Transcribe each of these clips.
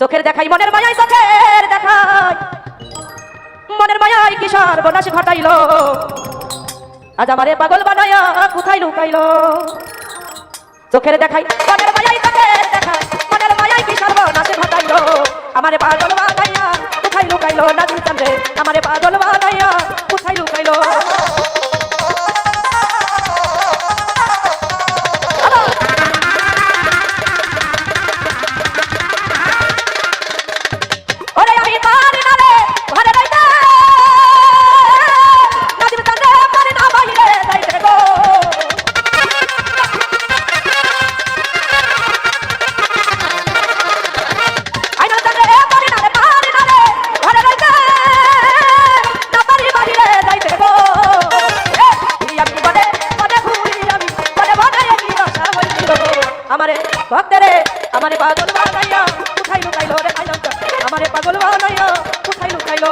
চোখের দেখাই, মনের মায়াই চোখের দেখাই। মনের মায়াই কি সর্বনাশ ঘটাইলো? আজ আমারে পাগল বানায়া কোথায় লুকাইলো? চোখের দেখাই, মনের মায়াই চোখের দেখাই, মনের মায়াই কি সর্বনাশ ঘটাইলো? আমারে পাগল বানাইয়া কোথায় লুকাইলো? নাজিম চন্দ্রে আমারে পাগল বানাইয়া কোথায় লুকাইলো? আমারে পাগল বানাইয়া কোথায় লুকাইলো রে চন্দ্রে আমারে পাগল বানাইয়া কোথায় লুকাইলো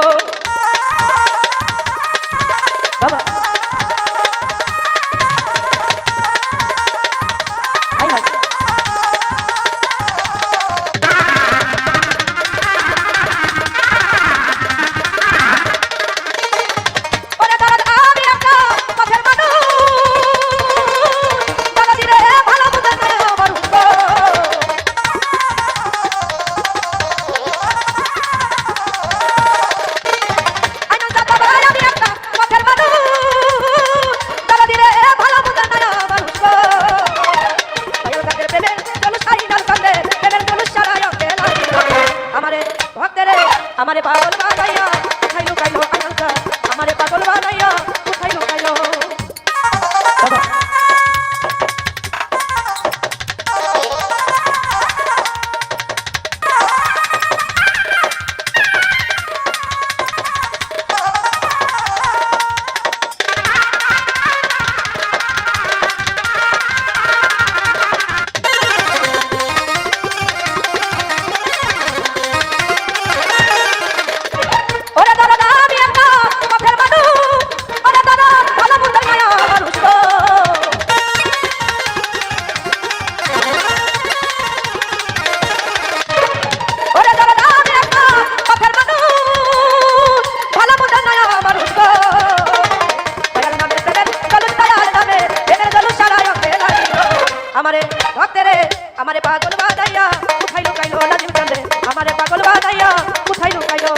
আমারে ভক্তেরে আমারে পাগল বাদাইয়া কোথায় লুকাইলো দিন চন্দ্রে আমারে পাগল বাদাইয়া কোথায় লুকাইলো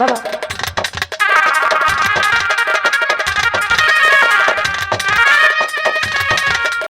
বাবা।